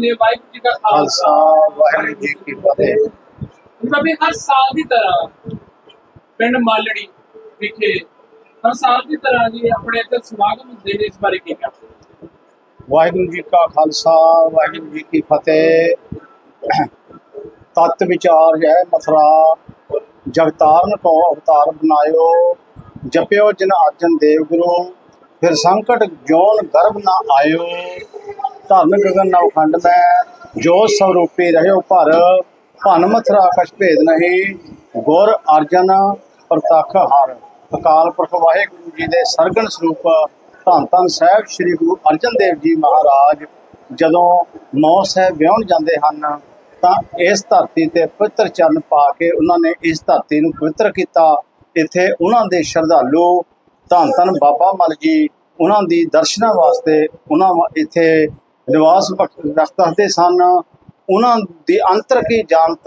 ਦੀ ਹੋ ਵਾਹਿਗੁਰੂ ਜੀ ਕਾ ਖਾਲਸਾ। ਵਾਹਿਗੁਰੂ ਜੀ ਕੀ ਫਤਿਹ। ਮਤਲਬ ਵੀ ਹਰ ਸਾਲ ਦੀ ਤਰ੍ਹਾਂ ਪਿੰਡ ਮਾਲੜੀ ਵਿਖੇ ਹਰ ਸਾਲ ਦੀ ਤਰ੍ਹਾਂ ਜੀ ਆਪਣੇ ਇੱਥੇ ਸਮਾਗਮ ਹੁੰਦੇ ਨੇ ਇਸ ਬਾਰੇ ਕੀ ਕਹਿਣਾ? ਵਾਹਿਗੁਰੂ ਜੀ ਕਾ ਖਾਲਸਾ ਵਾਹਿਗੁਰੂ ਜੀ ਕੀ ਫਤਿਹ। ਤਤ ਵਿਚਾਰ ਹੈ ਮਥੁਰਾ ਜਗਤਾਰਨ ਕੋ ਅਵਤਾਰ ਬਨਾਇਓ ਜਪਿਓ ਜਿਨ ਅਰਜਨ ਦੇਵ ਗੁਰੂ। ਫਿਰ ਸੰਕਟ ਜੋਨ ਗਰਭ ਨਾ ਆਇਓ। ਧਰਨ ਗਗਨ ਨਾ ਖੰਡ ਮੈਂ, ਜੋ ਸਰੂਪੀ ਰਹਿਓ ਭਰ ਭਨ ਮਥੁਰਾ ਕਛ ਭੇਦ ਨਹੀਂ, ਗੁਰ ਅਰਜਨ ਪ੍ਰਤੱਖ ਹਰ। ਅਕਾਲ ਪੁਰਖ ਵਾਹਿਗੁਰੂ ਜੀ ਦੇ ਸਰਗਣ ਸਰੂਪ, ਧੰਨ ਧੰਨ ਸਾਹਿਬ ਸ੍ਰੀ ਗੁਰੂ ਅਰਜਨ ਦੇਵ ਜੀ ਮਹਾਰਾਜ। ਜਦੋਂ ਨੌ ਸਾਹਿਬ ਵਿਆਹਣ ਜਾਂਦੇ ਹਨ, ਤਾਂ ਇਸ ਧਰਤੀ ਤੇ ਪਵਿੱਤਰ ਚਰਨ ਪਾ ਕੇ ਉਹਨਾਂ ਨੇ ਇਸ ਧਰਤੀ ਨੂੰ ਪਵਿੱਤਰ ਕੀਤਾ। ਇੱਥੇ ਉਹਨਾਂ ਦੇ ਸ਼ਰਧਾਲੂ ਧੰਨ ਧੰਨ ਬਾਬਾ ਮਲ ਜੀ, ਉਹਨਾਂ ਦੀ ਦਰਸ਼ਨਾਂ ਵਾਸਤੇ ਉਹਨਾਂ ਵਾ- ਇੱਥੇ ਨਿਵਾਸ ਰੱਖਦੇ ਸਨ। ਉਹਨਾਂ ਦੀ ਅੰਤਰ ਕੀ ਜਾਣਤ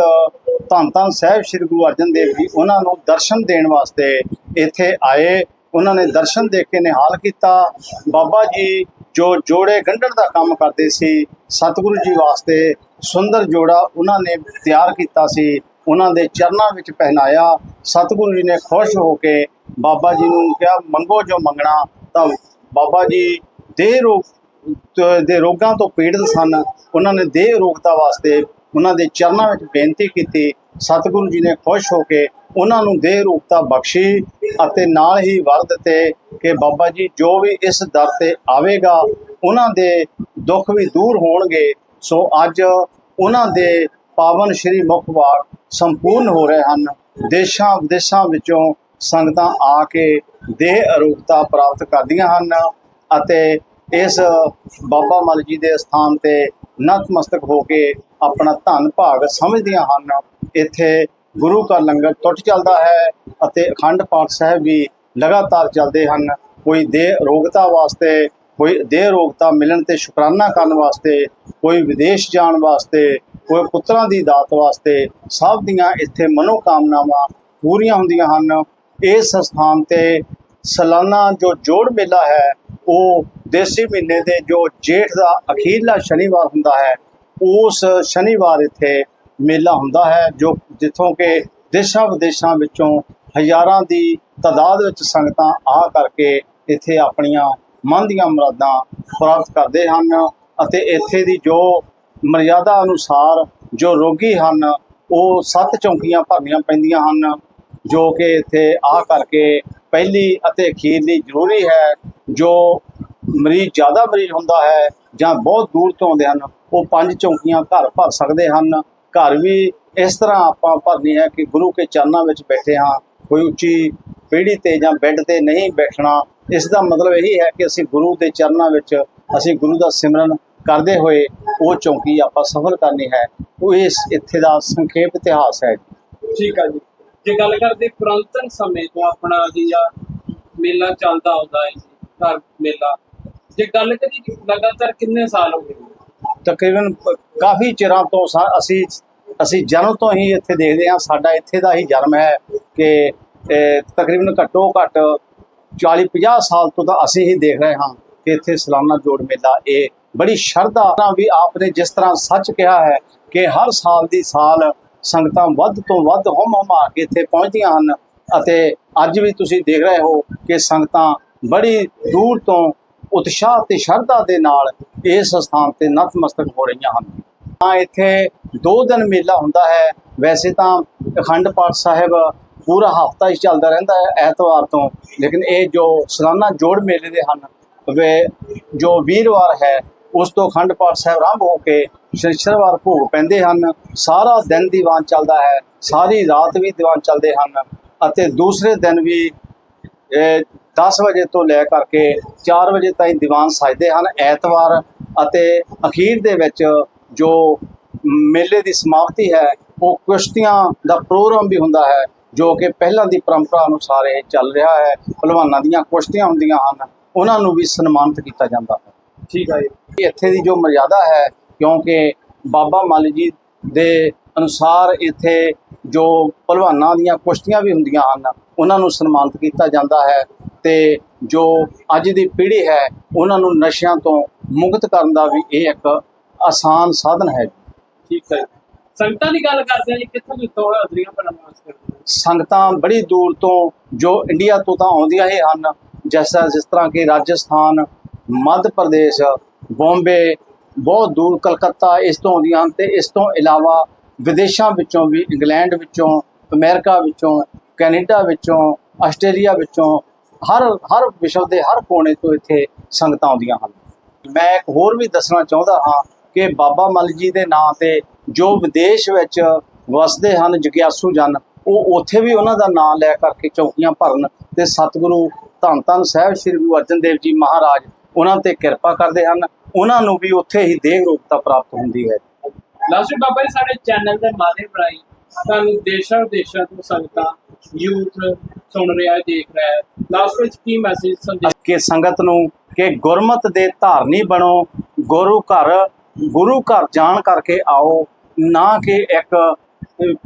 ਧੰਨ ਧੰਨ ਸਾਹਿਬ ਸ੍ਰੀ ਗੁਰੂ ਅਰਜਨ ਦੇਵ ਜੀ ਉਹਨਾਂ ਨੂੰ ਦਰਸ਼ਨ ਦੇਣ ਵਾਸਤੇ ਇੱਥੇ ਆਏ। ਉਹਨਾਂ ਨੇ ਦਰਸ਼ਨ ਦੇਖ ਕੇ ਨਿਹਾਲ ਕੀਤਾ। ਬਾਬਾ ਜੀ ਜੋ ਜੋੜੇ ਗੰਢਣ ਦਾ ਕੰਮ ਕਰਦੇ ਸੀ, ਸਤਿਗੁਰੂ ਜੀ ਵਾਸਤੇ ਸੁੰਦਰ ਜੋੜਾ ਉਹਨਾਂ ਨੇ ਤਿਆਰ ਕੀਤਾ ਸੀ। ਉਹਨਾਂ ਦੇ ਚਰਨਾਂ ਵਿੱਚ ਪਹਿਨਾਇਆ। ਸਤਿਗੁਰੂ ਜੀ ਨੇ ਖੁਸ਼ ਹੋ ਕੇ ਬਾਬਾ ਜੀ ਨੂੰ ਕਿਹਾ, ਮੰਗੋ ਜੋ ਮੰਗਣਾ ਤਾਂ ਬਾਬਾ ਜੀ ਦੇਹ ਰੋਗ, ਦੇ ਰੋਗਾਂ ਤੋਂ ਪੀੜਤ ਸਨ। ਉਹਨਾਂ ਨੇ ਦੇਹ ਰੋਗਤਾ ਵਾਸਤੇ ਉਹਨਾਂ ਦੇ ਚਰਨਾਂ ਵਿੱਚ ਬੇਨਤੀ ਕੀਤੀ। ਸਤਿਗੁਰੂ ਜੀ ਨੇ ਖੁਸ਼ ਹੋ ਕੇ ਉਹਨਾਂ ਨੂੰ ਦੇਹ ਰੂਪਤਾ ਬਖਸ਼ੀ ਅਤੇ ਨਾਲ ਹੀ ਵਰ ਦਿੱਤੇ ਕਿ ਬਾਬਾ ਜੀ ਜੋ ਵੀ ਇਸ ਦਰ ਤੇ ਆਵੇਗਾ, ਉਹਨਾਂ ਦੇ ਦੁੱਖ ਵੀ ਦੂਰ ਹੋਣਗੇ। ਸੋ ਅੱਜ ਉਹਨਾਂ ਦੇ ਪਾਵਨ ਸ਼੍ਰੀ ਮੁਖਵਾਕ ਸੰਪੂਰਨ ਹੋ ਰਹੇ ਹਨ। ਦੇਸ਼ਾਂ ਵਿਦੇਸ਼ਾਂ ਵਿੱਚੋਂ ਸੰਗਤਾਂ ਆ ਕੇ ਦੇਹ ਅਰੋਗਤਾ ਪ੍ਰਾਪਤ ਕਰਦੀਆਂ ਹਨ ਅਤੇ ਇਸ ਬਾਬਾ ਮਲ ਜੀ ਦੇ ਸਥਾਨ ਤੇ ਨਤਮਸਤਕ ਹੋ ਕੇ ਆਪਣਾ ਧੰਨ ਭਾਗ ਸਮਝਦੀਆਂ ਹਨ। ਇੱਥੇ ਗੁਰੂ ਕਾ ਲੰਗਰ ਟੁੱਟ ਚੱਲਦਾ ਹੈ ਅਤੇ ਅਖੰਡ ਪਾਠ ਸਾਹਿਬ ਵੀ ਲਗਾਤਾਰ ਚੱਲਦੇ ਹਨ। ਕੋਈ ਦੇਹ ਅਰੋਗਤਾ ਵਾਸਤੇ, ਕੋਈ ਦੇਹ ਰੋਗਤਾ ਮਿਲਣ ਤੇ ਸ਼ੁਕਰਾਨਾ ਕਰਨ ਵਾਸਤੇ, ਕੋਈ ਵਿਦੇਸ਼ ਜਾਣ ਵਾਸਤੇ ਕੋਈ ਪੁੱਤਰਾਂ ਦੀ ਦਾਤ ਵਾਸਤੇ ਸਭ ਦੀਆਂ ਇੱਥੇ ਮਨੋਕਾਮਨਾਵਾਂ ਪੂਰੀਆਂ ਹੁੰਦੀਆਂ ਹਨ। ਇਸ ਸਥਾਨ ਤੇ ਸਾਲਾਨਾ ਜੋ ਜੋੜ ਮੇਲਾ ਹੈ, ਉਹ ਦੇਸੀ ਮਹੀਨੇ ਦੇ ਜੋ ਜੇਠ ਦਾ ਅਖੀਰਲਾ ਸ਼ਨੀਵਾਰ ਹੁੰਦਾ ਹੈ, ਉਸ ਸ਼ਨੀਵਾਰ ਇੱਥੇ ਮੇਲਾ ਹੁੰਦਾ ਹੈ, ਜੋ ਜਿੱਥੋਂ ਕਿ ਦੇਸ਼ਾਂ ਵਿਦੇਸ਼ਾਂ ਵਿੱਚੋਂ ਹਜ਼ਾਰਾਂ ਦੀ ਤਾਦਾਦ ਵਿੱਚ ਸੰਗਤਾਂ ਆ ਕਰਕੇ ਇੱਥੇ ਆਪਣੀਆਂ ਮਨ ਦੀਆਂ ਮੁਰਾਦਾਂ ਪ੍ਰਾਪਤ ਕਰਦੇ ਹਨ ਅਤੇ ਇੱਥੇ ਦੀ ਜੋ ਮਰਿਆਦਾ ਅਨੁਸਾਰ ਜੋ ਰੋਗੀ ਹਨ, ਉਹ ਸੱਤ ਚੌਂਕੀਆਂ ਭਰਨੀਆਂ ਪੈਂਦੀਆਂ ਹਨ, ਜੋ ਕਿ ਇੱਥੇ ਆ ਕਰਕੇ ਪਹਿਲੀ ਅਤੇ ਅਖੀਰਲੀ ਜ਼ਰੂਰੀ ਹੈ, ਜੋ ਮਰੀਜ਼ ਜ਼ਿਆਦਾ ਮਰੀਜ਼ ਹੁੰਦਾ ਹੈ ਜਾਂ ਬਹੁਤ ਦੂਰ ਤੋਂ ਆਉਂਦੇ ਹਨ, ਉਹ ਪੰਜ ਚੌਂਕੀਆਂ ਘਰ ਭਰ ਸਕਦੇ ਹਨ। ਘਰ ਵੀ ਇਸ ਤਰ੍ਹਾਂ ਆਪਾਂ ਭਰਨੀ ਹੈ ਕਿ ਗੁਰੂ ਕੇ ਚਰਨਾਂ ਵਿੱਚ ਬੈਠੇ ਹਾਂ, ਕੋਈ ਉੱਚੀ ਪੀੜ੍ਹੀ ਤੇ ਜਾਂ ਬੈੱਡ ਤੇ ਨਹੀਂ ਬੈਠਣਾ। ਇਸ ਦਾ ਮਤਲਬ ਇਹੀ ਹੈ ਕਿ ਅਸੀਂ ਗੁਰੂ ਦੇ ਚਰਨਾਂ ਵਿੱਚ, ਅਸੀਂ ਗੁਰੂ ਦਾ ਸਿਮਰਨ ਕਰਦੇ ਹੋਏ ਉਹ ਚੌਂਕੀ ਆਪਾਂ ਸਫਲ ਕਰਨੀ ਹੈ ਉਹ ਇਸ ਇੱਥੇ ਦਾ ਸੰਖੇਪ ਇਤਿਹਾਸ ਹੈ। ਠੀਕ ਆ ਜੀ। ਜੇ ਗੱਲ ਕਰਦੇ ਪੁਰਾਤਨ ਸਮੇਂ ਤੋਂ ਆਪਣਾ ਜੀ ਆ ਮੇਲਾ ਚੱਲਦਾ ਆਉਂਦਾ ਹੈ ਜੀ ਘਰ ਮੇਲਾ ਜੇ ਗੱਲ ਕਰੀ ਲਗਾਤਾਰ ਕਿੰਨੇ ਸਾਲ ਹੋ ਗਏ? ਤਕਰੀਬਨ ਕਾਫੀ ਚਿਰਾਂ ਤੋਂ ਅਸੀਂ ਅਸੀਂ ਜਨਮ ਤੋਂ ਹੀ ਇੱਥੇ ਦੇਖਦੇ ਹਾਂ ਸਾਡਾ ਇੱਥੇ ਦਾ ਹੀ ਜਨਮ ਹੈ ਕਿ ਤਕਰੀਬਨ ਘੱਟੋ ਘੱਟ 40 50 ਸਾਲ ਤੋਂ ਤਾਂ ਅਸੀਂ ਹੀ ਦੇਖ ਰਹੇ ਹਾਂ ਕਿ ਇੱਥੇ ਸਾਲਾਨਾ ਜੋੜ ਮੇਲਾ ਇਹ ਬੜੀ ਸ਼ਰਧਾ ਨਾਲ ਵੀ ਆਪਨੇ ਜਿਸ ਤਰ੍ਹਾਂ ਸੱਚ ਕਿਹਾ ਹੈ ਕਿ ਹਰ ਸਾਲ ਦੀ ਸਾਲ ਸੰਗਤਾਂ ਵੱਧ ਤੋਂ ਵੱਧ ਹਮ ਹਮਾ ਕੇ ਇੱਥੇ ਪਹੁੰਚਦੀਆਂ ਹਨ ਅਤੇ ਅੱਜ ਵੀ ਤੁਸੀਂ ਦੇਖ ਰਹੇ ਹੋ ਕਿ ਸੰਗਤਾਂ ਬੜੀ ਦੂਰ ਤੋਂ ਉਤਸ਼ਾਹ ਤੇ ਸ਼ਰਧਾ ਦੇ ਨਾਲ ਇਸ ਸਥਾਨ ਤੇ ਨਤਮਸਤਕ ਹੋ ਰਹੀਆਂ ਹਨ। ਤਾਂ ਇੱਥੇ ਦੋ ਦਿਨ ਮੇਲਾ ਹੁੰਦਾ ਹੈ। ਵੈਸੇ ਤਾਂ ਅਖੰਡ ਪਾਠ ਸਾਹਿਬ ਪੂਰਾ ਹਫਤਾ ਹੀ ਚੱਲਦਾ ਰਹਿੰਦਾ ਹੈ ਐਤਵਾਰ ਤੋਂ। ਲੇਕਿਨ ਇਹ ਜੋ ਸਾਲਾਨਾ ਜੋੜ ਮੇਲੇ ਦੇ ਹਨ, ਵੇ ਜੋ ਵੀਰਵਾਰ ਹੈ ਉਸ ਤੋਂ ਅਖੰਡ ਪਾਠ ਸਾਹਿਬ ਆਰੰਭ ਹੋ ਕੇ ਸ਼ਨੀਚਰਵਾਰ ਭੋਗ ਪੈਂਦੇ ਹਨ। ਸਾਰਾ ਦਿਨ ਦੀਵਾਨ ਚੱਲਦਾ ਹੈ। ਸਾਰੀ ਰਾਤ ਵੀ ਦੀਵਾਨ ਚੱਲਦੇ ਹਨ ਅਤੇ ਦੂਸਰੇ ਦਿਨ ਵੀ ਇਹ 10 ਵਜੇ ਤੋਂ ਲੈ ਕਰਕੇ 4 ਵਜੇ ਤਾਈਂ ਦੀਵਾਨ ਸਜਦੇ ਹਨ ਐਤਵਾਰ ਅਤੇ ਅਖੀਰ ਦੇ ਵਿੱਚ ਜੋ ਮੇਲੇ ਦੀ ਸਮਾਪਤੀ ਹੈ, ਉਹ ਕੁਸ਼ਤੀਆਂ ਦਾ ਪ੍ਰੋਗਰਾਮ ਵੀ ਹੁੰਦਾ ਹੈ, ਜੋ ਕਿ ਪਹਿਲਾਂ ਦੀ ਪਰੰਪਰਾ ਅਨੁਸਾਰ ਇਹ ਚੱਲ ਰਿਹਾ ਹੈ। ਪਹਿਲਵਾਨਾਂ ਦੀਆਂ ਕੁਸ਼ਤੀਆਂ ਹੁੰਦੀਆਂ ਹਨ, ਉਹਨਾਂ ਨੂੰ ਵੀ ਸਨਮਾਨਿਤ ਕੀਤਾ ਜਾਂਦਾ ਹੈ। ਠੀਕ ਆ ਜੀ। ਇੱਥੇ ਦੀ ਜੋ ਮਰਜ਼ਾਦਾ ਹੈ ਕਿਉਂਕਿ ਬਾਬਾ ਮਲ ਜੀ ਦੇ ਅਨੁਸਾਰ ਇੱਥੇ ਜੋ ਪਹਿਲਵਾਨਾਂ ਦੀਆਂ ਕੁਸ਼ਤੀਆਂ ਵੀ ਹੁੰਦੀਆਂ ਹਨ ਉਹਨਾਂ ਨੂੰ ਸਨਮਾਨਿਤ ਕੀਤਾ ਜਾਂਦਾ ਹੈ ਤੇ ਜੋ ਅੱਜ ਦੀ ਪੀੜ੍ਹੀ ਹੈ ਉਹਨਾਂ ਨੂੰ ਨਸ਼ਿਆਂ ਤੋਂ ਮੁਕਤ ਕਰਨ ਦਾ ਵੀ ਇਹ ਇੱਕ ਆਸਾਨ ਸਾਧਨ ਹੈ ਠੀਕ ਹੈ ਸੰਗਤਾਂ ਦੀ ਗੱਲ ਕਰਦੇ ਹਾਂ ਜੀ ਕਿੱਥੋਂ ਕਿੱਥੋਂ ਹਾਜ਼ਰੀਆਂ ਆਉਂਦੇ ਨੇ? ਸੰਗਤਾਂ ਬੜੀ ਦੂਰ ਤੋਂ ਜੋ ਇੰਡੀਆ ਤੋਂ ਤਾਂ ਆਉਂਦੀਆਂ ਹੀ ਹਨ ਜੈਸਾ ਜਿਸ ਤਰ੍ਹਾਂ ਕਿ ਰਾਜਸਥਾਨ ਮੱਧ ਪ੍ਰਦੇਸ਼, ਬੰਬੇ, ਬਹੁਤ ਦੂਰ ਕਲਕੱਤਾ ਇਸ ਤੋਂ ਆਉਂਦੀਆਂ ਹਨ ਤੇ ਇਸ ਤੋਂ ਇਲਾਵਾ ਵਿਦੇਸ਼ਾਂ ਵਿੱਚੋਂ ਵੀ, ਇੰਗਲੈਂਡ ਵਿੱਚੋਂ, ਅਮਰੀਕਾ ਵਿੱਚੋਂ, ਕੈਨੇਡਾ ਵਿੱਚੋਂ, ਆਸਟ੍ਰੇਲੀਆ ਵਿੱਚੋਂ, ਹਰ ਹਰ ਵਿਸ਼ਵ ਦੇ ਹਰ ਕੋਨੇ ਤੋਂ ਇੱਥੇ ਸੰਗਤਾਂ ਆਉਂਦੀਆਂ ਹਨ। ਮੈਂ ਇੱਕ ਹੋਰ ਵੀ ਦੱਸਣਾ ਚਾਹੁੰਦਾ ਹਾਂ ਕਿ ਬਾਬਾ ਮਲ ਜੀ ਦੇ ਨਾਂ ਤੇ ਜੋ ਵਿਦੇਸ਼ ਵਿੱਚ ਵਸਦੇ ਹਨ ਜਗਿਆਸੂ ਜਨ, ਉਹ ਉੱਥੇ ਵੀ ਉਹਨਾਂ ਦਾ ਨਾਮ ਲੈ ਕਰਕੇ ਚੌਕੀਆਂ ਭਰਨ ਤੇ ਸਤਿਗੁਰੂ ਧੰਨ ਧੰਨ ਸਾਹਿਬ ਸ੍ਰੀ ਗੁਰੂ ਅਰਜਨ ਦੇਵ ਜੀ ਮਹਾਰਾਜ ਉਹਨਾਂ ਤੇ ਕਿਰਪਾ ਕਰਦੇ ਹਨ। ਉਹਨਾਂ ਨੂੰ ਵੀ ਉੱਥੇ ਹੀ ਦੇਹ ਰੂਪਤਾ ਪ੍ਰਾਪਤ ਹੁੰਦੀ ਹੈ। ਲਾਸਟ ਬਾਬਾ ਜੀ ਸਾਡੇ ਚੈਨਲ ਦੇ ਮਾਧਿਅਮ ਰਾਹੀਂ ਤੁਹਾਨੂੰ ਦੇਸ਼ਾਂ ਵਿਦੇਸ਼ਾਂ ਤੋਂ ਸੰਗਤਾਂ ਯੂਥ ਸੁਣ ਰਿਹਾ ਹੈ ਦੇਖ ਰਿਹਾ ਹੈ। ਲਾਸਟ ਵਿੱਚ ਕੀ ਮੈਸੇਜ ਸੰਦੇਸ਼? ਕਿ ਸੰਗਤ ਨੂੰ ਕਿ ਗੁਰਮਤ ਦੇ ਧਾਰਨੀ ਬਣੋ ਗੁਰੂ ਘਰ ਗੁਰੂ ਘਰ ਜਾਣ ਕਰਕੇ ਆਓ ਨਾ ਕਿ ਇੱਕ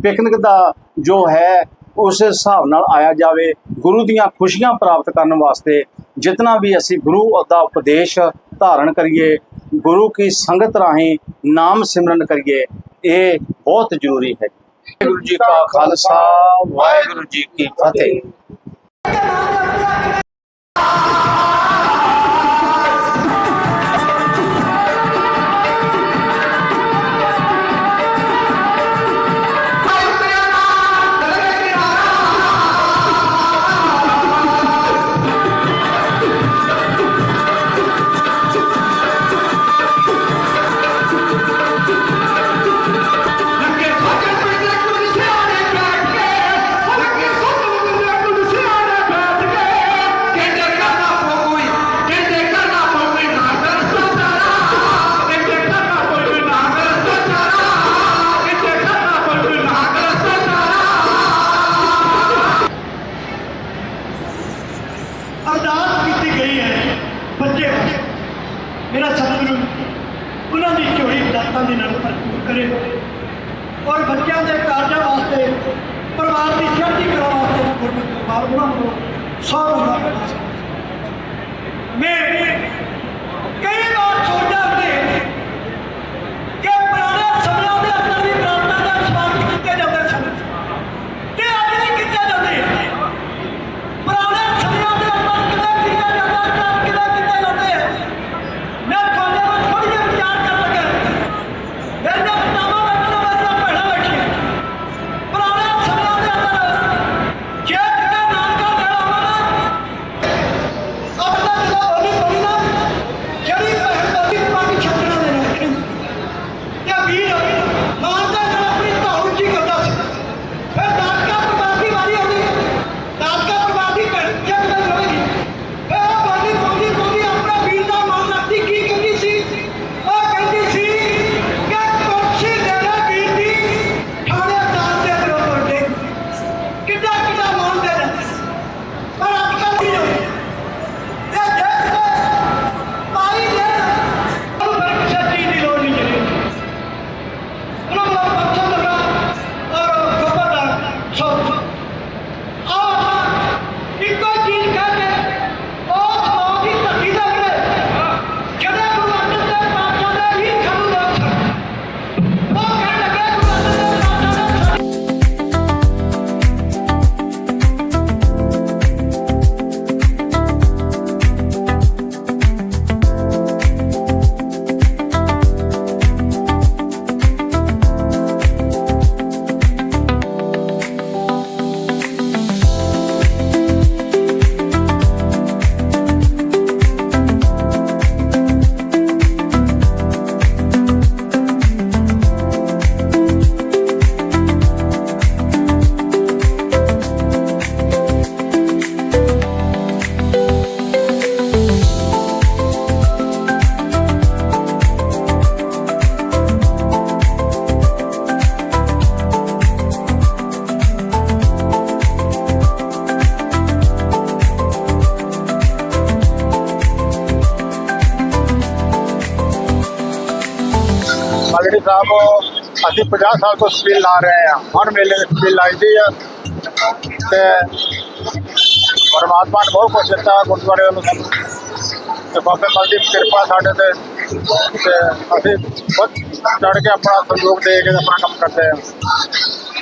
ਪਿਕਨਿਕ ਦਾ ਜੋ ਹੈ ਉਸ ਹਿਸਾਬ ਨਾਲ ਆਇਆ ਜਾਵੇ, ਗੁਰੂ ਦੀਆਂ ਖੁਸ਼ੀਆਂ ਪ੍ਰਾਪਤ ਕਰਨ ਵਾਸਤੇ ਜਿਤਨਾ ਵੀ ਅਸੀਂ ਗੁਰੂ ਦਾ ਉਪਦੇਸ਼ ਧਾਰਨ ਕਰੀਏ, ਗੁਰੂ ਕੀ ਸੰਗਤ ਰਾਹੀਂ ਨਾਮ ਸਿਮਰਨ ਕਰੀਏ, ਇਹ ਬਹੁਤ ਜ਼ਰੂਰੀ ਹੈ। ਵਾਹਿਗੁਰੂ ਜੀ ਕਾ ਖਾਲਸਾ, ਵਾਹਿਗੁਰੂ ਜੀ ਕੀ ਫਤਿਹ। ਬੱਚੇ ਵਾਸਤੇ। ਮੇਰਾ ਸਤਿਗੁਰੂ, ਉਹਨਾਂ ਦੀ ਝੋਲੀ ਦਾਤਾਂ ਦੇ ਨਾਲ ਭਰਪੂਰ ਕਰੇ ਔਰ ਬੱਚਿਆਂ ਦੇ ਕਾਰਜਾਂ ਵਾਸਤੇ, ਪਰਿਵਾਰ ਦੀ ਸ਼ਰਤੀ ਕਲਾ ਵਾਸਤੇ ਗੁਰਮਤਿ ਪਰਿਵਾਰ ਉਹਨਾਂ ਨੂੰ ਸੌ ਗੁਣਾ ਮੈਂ ਕਈ ਵਾਰ ਸੋਚਦਾ ਮਲੜੀ ਅਸੀਂ 50 ਸਾਲ ਤੋਂ ਸਪੀਲ ਲਾ ਰਹੇ ਹਾਂ। ਹਰ ਮੇਲੇ ਵਿੱਚ ਸਪੀਲ ਲਾਈਦੀ ਆ। ਤੇ ਪਰਮਾਤਮਾ ਨੇ ਬਹੁਤ ਕੁਛ ਦਿੱਤਾ ਗੁਰਦੁਆਰੇ ਵੱਲੋਂ ਸਾਨੂੰ। ਤੇ ਬਾਬੇ ਮਲ ਦੀ ਕਿਰਪਾ ਸਾਡੇ ਤੇ। ਤੇ ਅਸੀਂ ਬਹੁਤ ਚੜ ਕੇ ਆਪਣਾ ਸਹਿਯੋਗ ਦੇ ਕੇ ਆਪਣਾ ਕੰਮ ਕਰਦੇ ਹਾਂ।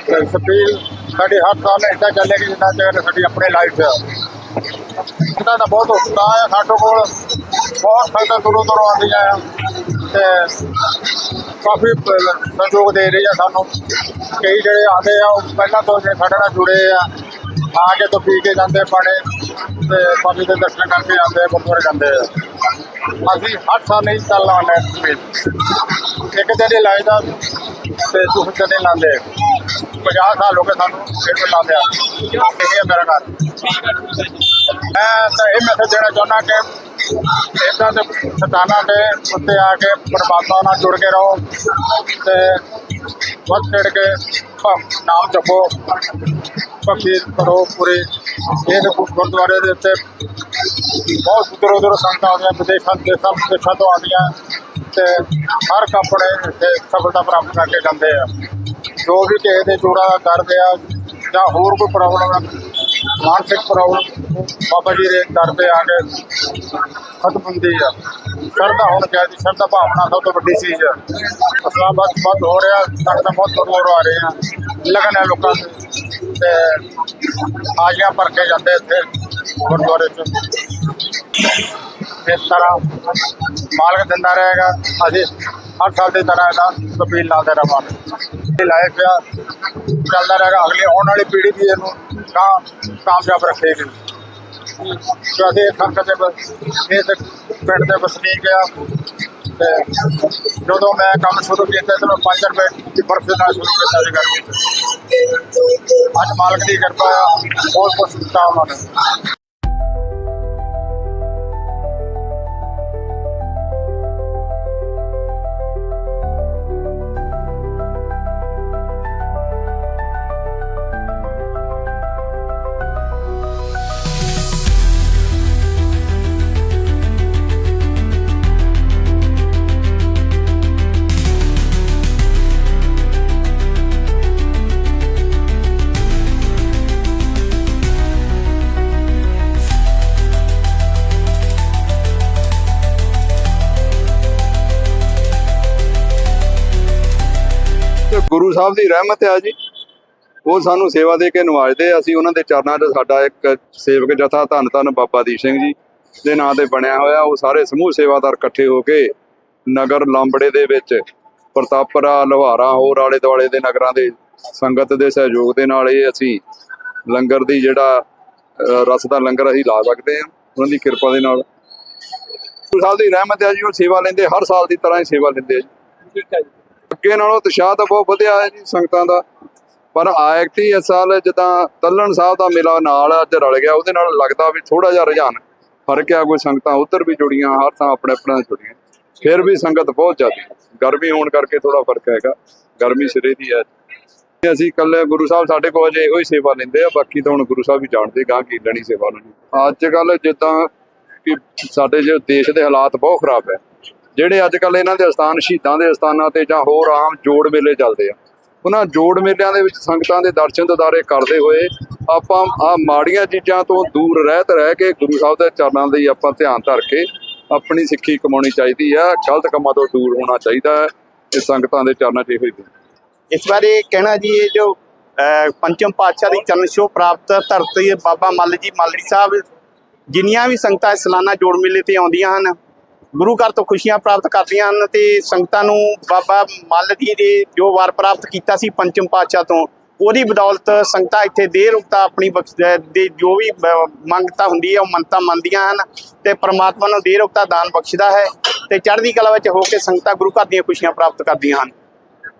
ਤੇ ਸਪੀਲ, ਸਾਡੀ ਹਰ ਸਾਲ ਇੱਦਾਂ ਚੱਲੇਗੀ ਜਿੰਨਾ ਚਿਰ ਸਾਡੀ ਆਪਣੀ ਲਾਈਫ ਹੈ ਇਹਨਾਂ ਦਾ ਬਹੁਤ ਉਤਸ਼ਾਹ ਹੈ ਸਾਡੇ ਕੋਲ। ਬਹੁਤ ਸੰਗਤਾਂ ਦੂਰੋਂ ਦੂਰੋਂ ਆਉਂਦੀਆਂ ਆ। ਤੇ ਕਾਫੀ ਸਹਿਯੋਗ ਦੇ ਰਹੇ ਆ ਸਾਨੂੰ। ਕਈ ਜਿਹੜੇ ਆਉਂਦੇ ਆ, ਉਹ ਪਹਿਲਾਂ ਤੋਂ ਜੇ ਸਾਡੇ ਨਾਲ ਜੁੜੇ ਆ ਆ ਕੇ ਤੋਂ ਪੀ ਕੇ ਜਾਂਦੇ ਪਾਣੀ ਤੇ ਬਾਬੇ ਦੇ ਦਰਸ਼ਨ ਕਰਕੇ ਆਉਂਦੇ ਆ, ਗੁਰਦੁਆਰੇ ਜਾਂਦੇ ਆ। ਅਸੀਂ ਹਰ ਸਾਲ ਨਹੀਂ ਚੱਲ ਲਾਉਂਦੇ ਸਪੀਡ ਇੱਕ ਦਿਨ ਹੀ ਲਾਈਦਾ ਤੇ ਦੂਸਰੇ ਦਿਨ ਲਾਉਂਦੇ 50 ਸਾਲ ਹੋ ਗਏ ਸਾਨੂੰ ਫਿਰ ਲਾਉਂਦੇ ਆ। ਇਹ ਮੇਰਾ ਘਰ। ਮੈਂ ਤਾਂ ਇਹ ਮੈਸੇਜ ਦੇਣਾ ਚਾਹੁੰਦਾ ਕਿ ਇਦਾਂ ਦੇ ਸਤਾਨਾ ਦੇ ਉੱਤੇ ਆ ਕੇ ਪਰਮਾਤਮਾ ਨਾਲ ਜੁੜ ਕੇ ਰਹੋ ਤੇ ਵੱਧ ਚੜ ਕੇ ਨਾਮ ਜਪੋ, ਭਗਤੀ ਕਰੋ ਪੂਰੇ। ਇਹ ਗੁਰਦੁਆਰੇ ਦੇ ਉੱਤੇ ਬਹੁਤ ਦੂਰੋਂ ਦੂਰੋਂ ਸੰਗਤਾਂ ਆਉਂਦੀਆਂ, ਵਿਦੇਸ਼ਾਂ, ਦੇਸ਼ਾਂ, ਵਿਦੇਸ਼ਾਂ ਤੋਂ ਆਉਂਦੀਆਂ ਤੇ ਹਰ ਕੱਪੜੇ ਇੱਥੇ ਸਫਲਤਾ ਪ੍ਰਾਪਤ ਕਰਕੇ ਜਾਂਦੇ ਆ। ਜੋ ਵੀ ਕਿਸੇ ਦੇ ਜੋੜਾ ਕਰਦੇ ਆ ਜਾਂ ਹੋਰ ਕੋਈ ਪ੍ਰੋਬਲਮ ਹੈ ਮਾਨਸਿਕ ਪ੍ਰੋਬਲਮ ਬਾਬਾ ਜੀ ਦੇ ਦਰ ਤੇ ਆ ਕੇ ਖਤਮ ਹੁੰਦੀ ਆ। ਸ਼ਰਧਾ ਹੋਣ ਚਾਹੀਦੀ, ਸ਼ਰਧਾ ਭਾਵਨਾ ਸਭ ਤੋਂ ਵੱਡੀ ਚੀਜ਼ ਆ। ਇਸਲਾਮਾਬਾਦ ਬੰਦ ਹੋ ਰਿਹਾ ਸੰਗਤਾਂ ਬਹੁਤ ਦੂਰ ਆ ਰਹੇ ਆ। ਲਗਨ ਹੈ ਲੋਕਾਂ ਦੀ। ਤੇ ਆਜੀਆਂ ਭਰ ਕੇ ਜਾਂਦੇ ਇੱਥੇ ਗੁਰਦੁਆਰੇ ਚ। ਇਸ ਤਰ੍ਹਾਂ ਮਾਲਕ ਦਿੰਦਾ ਰਹੇਗਾ। ਅਸੀਂ ਹਰ ਸਾਲ ਦੀ ਤਰ੍ਹਾਂ ਇਹਦਾ ਸਪੀਲ ਲਾਉਂਦੇ ਰਵਾਂਗੇ ਇਹ ਲਾਈਫ ਆ ਚੱਲਦਾ ਰਹੇਗਾ। ਅਗਲੀ ਆਉਣ ਵਾਲੀ ਪੀੜ੍ਹੀ ਵੀ ਇਹਨੂੰ ਕਾਂ ਕਾਮਯਾਬ ਰੱਖੇਗੀ ਜੋ ਅਸੀਂ ਦੇ ਇਸ ਪਿੰਡ ਦੇ ਵਸਨੀਕ ਆ ਤੇ ਜਦੋਂ ਮੈਂ ਕੰਮ ਸ਼ੁਰੂ ਕੀਤਾ, ਤਾਂ ਮੈਂ 5 ਰੁਪਏ ਦੀ ਬਰਫ ਨਾਲ ਸ਼ੁਰੂ ਕੀਤਾ ਸੀ ਕਰਕੇ ਅੱਜ ਮਾਲਕ ਦੀ ਕਿਰਪਾ ਆ, ਬਹੁਤ ਬਹੁਤ ਦਿੱਤਾ ਗੁਰੂ ਸਾਹਿਬ ਦੀ ਰਹਿਮਤ ਹੈ ਜੀ। ਉਹ ਸਾਨੂੰ ਸੇਵਾ ਦੇ ਕੇ ਨਵਾਜਦੇ ਅਸੀਂ ਉਹਨਾਂ ਦੇ ਚਰਨਾਂ 'ਚ ਸਾਡਾ ਇੱਕ ਸੇਵਕ ਜਥਾ ਧੰਨ ਧੰਨ ਬਾਬਾ ਦੀਪ ਸਿੰਘ ਜੀ, ਦੇ ਨਾਂ ਤੇ ਬਣਿਆ ਹੋਇਆ। ਉਹ ਸਾਰੇ ਸਮੂਹ ਸੇਵਾਦਾਰ ਇਕੱਠੇ ਹੋ ਕੇ ਨਗਰ ਲਾਂਬੜੇ ਦੇ ਵਿੱਚ ਪ੍ਰਤਾਪਰਾ ਲੁਹਾਰਾ, ਹੋਰ ਆਲੇ ਦੁਆਲੇ ਦੇ ਨਗਰਾਂ ਦੇ ਸੰਗਤ ਦੇ ਸਹਿਯੋਗ ਦੇ ਨਾਲ ਇਹ ਅਸੀਂ ਲੰਗਰ ਦੀ ਜਿਹੜਾ ਰਸ ਦਾ ਲੰਗਰ ਅਸੀਂ ਲਾ ਸਕਦੇ ਹਾਂ। ਉਹਨਾਂ ਦੀ ਕਿਰਪਾ ਦੇ ਨਾਲ। ਗੁਰੂ ਸਾਹਿਬ ਦੀ ਰਹਿਮਤ ਹੈ ਜੀ। ਉਹ ਸੇਵਾ ਲੈਂਦੇ, ਹਰ ਸਾਲ ਦੀ ਤਰ੍ਹਾਂ ਹੀ ਸੇਵਾ ਲੈਂਦੇ ਆ ਜੀ। ਅੱਗੇ ਨਾਲੋਂ ਉਤਸ਼ਾਹ ਤਾਂ ਬਹੁਤ ਵਧਿਆ ਹੈ ਜੀ ਸੰਗਤਾਂ ਦਾ। ਪਰ ਆਇਕਤੀ ਇਸ ਸਾਲ ਜਿੱਦਾਂ ਤੱਲਣ ਸਾਹਿਬ ਦਾ ਮੇਲਾ ਨਾਲ ਅੱਜ ਰਲ ਗਿਆ, ਉਹਦੇ ਨਾਲ ਲੱਗਦਾ ਵੀ ਥੋੜਾ ਜਿਹਾ ਰੁਝਾਨ ਫ਼ਰਕ ਆ, ਕੋਈ ਸੰਗਤਾਂ ਉੱਧਰ ਵੀ ਜੁੜੀਆਂ, ਹਰ ਥਾਂ ਆਪਣੇ ਆਪਣੇ ਜੁੜੀਆਂ। ਫਿਰ ਵੀ ਸੰਗਤ ਬਹੁਤ ਜ਼ਿਆਦਾ ਗਰਮੀ ਹੋਣ ਕਰਕੇ ਥੋੜਾ ਫ਼ਰਕ ਹੈਗਾ, ਗਰਮੀ ਸਿਰੇ ਦੀ ਹੈ। ਅਸੀਂ ਇਕੱਲੇ ਗੁਰੂ ਸਾਹਿਬ ਸਾਡੇ ਕੋਲ ਅਜੇ ਇਹੋ ਹੀ ਸੇਵਾ ਲੈਂਦੇ ਆ, ਬਾਕੀ ਤਾਂ ਹੁਣ ਗੁਰੂ ਸਾਹਿਬ ਵੀ ਜਾਣਦੇ ਗਾਂ ਕੀ ਲੈਣੀ ਸੇਵਾ ਉਹਨਾਂ ਅੱਜ ਕੱਲ ਜਿੱਦਾਂ ਕਿ ਸਾਡੇ ਜੇ ਦੇਸ਼ ਦੇ ਹਾਲਾਤ ਬਹੁਤ ਖਰਾਬ ਹੈ ਜਿਹੜੇ ਅੱਜ ਕੱਲ ਇਹਨਾਂ ਦੇ ਅਸਥਾਨ ਸ਼ਹੀਦਾਂ ਦੇ ਅਸਥਾਨਾਂ ਤੇ ਜਾਂ ਹੋਰ ਆਮ ਜੋੜ ਮੇਲੇ ਚੱਲਦੇ ਆ। ਉਹਨਾਂ ਜੋੜ ਮੇਲਿਆਂ ਦੇ ਵਿੱਚ ਸੰਗਤਾਂ ਦੇ ਦਰਸ਼ਨ ਦਿਦਾਰੇ ਕਰਦੇ ਹੋਏ ਆਪਾਂ ਆ ਮਾੜੀਆਂ ਚੀਜ਼ਾਂ ਤੋਂ ਦੂਰ ਰਹਿਤ ਰਹਿ ਕੇ ਗੁਰੂ ਸਾਹਿਬ ਦੇ ਚਰਨਾਂ ਲਈ ਆਪਾਂ ਧਿਆਨ ਧਰ ਕੇ ਆਪਣੀ ਸਿੱਖੀ ਕਮਾਉਣੀ ਚਾਹੀਦੀ ਆ, ਗਲਤ ਕੰਮਾਂ ਤੋਂ ਦੂਰ ਹੋਣਾ ਚਾਹੀਦਾ ਹੈ ਤੇ ਸੰਗਤਾਂ ਦੇ ਚਰਨਾਂ 'ਚ ਇਹੋ ਹੀ ਇਸ ਬਾਰੇ ਕਹਿਣਾ ਜੀ, ਇਹ ਜੋ ਪੰਚਮ ਪਾਤਸ਼ਾਹ ਦੀ ਚਰਨ ਛੋਹ ਪ੍ਰਾਪਤ ਧਰਤੀ ਬਾਬਾ ਮੱਲ ਜੀ ਮੱਲੜੀ ਸਾਹਿਬ, ਜਿੰਨੀਆਂ ਵੀ ਸੰਗਤਾਂ ਇਸ ਸਾਲਾਨਾ ਜੋੜ ਮੇਲੇ ਤੇ ਆਉਂਦੀਆਂ ਹਨ ਗੁਰੂ ਘਰ ਤੋਂ ਖੁਸ਼ੀਆਂ ਪ੍ਰਾਪਤ ਕਰਦੀਆਂ ਹਨ ਤੇ ਸੰਗਤਾਂ ਨੂੰ ਬਾਬਾ ਮੱਲ ਜੀ ਦੇ ਜੋ ਵਾਰ ਪ੍ਰਾਪਤ ਕੀਤਾ ਸੀ ਪੰਚਮ ਪਾਤਸ਼ਾਹ ਤੋਂ, ਉਹਦੀ ਬਦੌਲਤ ਸੰਗਤਾਂ ਇੱਥੇ ਦੇਰ ਉਕਤਾ ਆਪਣੀ ਬਖਸ਼ ਦੇ ਜੋ ਵੀ ਮੰਗਤਾ ਹੁੰਦੀ ਹੈ ਉਹ ਮੰਨਤਾਂ ਮੰਨਦੀਆਂ ਹਨ ਤੇ ਪ੍ਰਮਾਤਮਾ ਨੂੰ ਦੇਰ ਉਕਤਾ ਦਾਨ ਬਖਸ਼ਦਾ ਹੈ ਤੇ ਚੜ੍ਹਦੀ ਕਲਾ ਵਿੱਚ ਹੋ ਕੇ ਸੰਗਤਾਂ ਗੁਰੂ ਘਰ ਦੀਆਂ ਖੁਸ਼ੀਆਂ ਪ੍ਰਾਪਤ ਕਰਦੀਆਂ ਹਨ।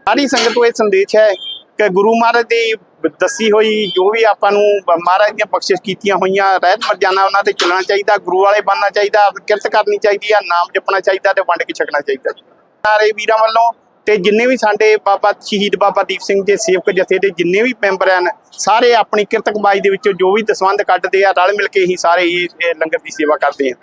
ਸਾਰੀ ਸੰਗਤ ਨੂੰ ਇਹ ਸੰਦੇਸ਼ ਹੈ ਕਿ ਗੁਰੂ ਮਹਾਰਾਜ ਦੀ ਦੱਸੀ ਹੋਈ ਜੋ ਵੀ ਆਪਾਂ ਨੂੰ ਮਹਾਰਾਜ ਦੀਆਂ ਬਖਸ਼ਿਸ਼ ਕੀਤੀਆਂ ਹੋਈਆਂ, ਰਹਿਤ ਮਰਜਾਨਾ ਉਹਨਾਂ ਤੇ ਚੱਲਣਾ ਚਾਹੀਦਾ, ਗੁਰੂ ਵਾਲੇ ਬਣਨਾ ਚਾਹੀਦਾ, ਕਿਰਤ ਕਰਨੀ ਚਾਹੀਦੀ ਆ, ਨਾਮ ਜਪਣਾ ਚਾਹੀਦਾ ਤੇ ਵੰਡ ਕੇ ਛਕਣਾ ਚਾਹੀਦਾ। ਸਾਰੇ ਵੀਰਾਂ ਵੱਲੋਂ ਤੇ ਜਿੰਨੇ ਵੀ ਸਾਡੇ ਬਾਬਾ ਸ਼ਹੀਦ ਬਾਬਾ ਦੀਪ ਸਿੰਘ ਦੇ ਸੇਵਕ ਜਥੇ ਦੇ ਜਿੰਨੇ ਵੀ ਮੈਂਬਰ ਹਨ, ਸਾਰੇ ਆਪਣੀ ਕਿਰਤ ਕਮਾਈ ਦੇ ਵਿੱਚੋਂ ਜੋ ਵੀ ਦਸਵੰਧ ਕੱਢਦੇ ਆ, ਰਲ ਮਿਲ ਕੇ ਹੀ ਸਾਰੇ ਇਹ ਲੰਗਰ ਦੀ ਸੇਵਾ ਕਰਦੇ ਆ।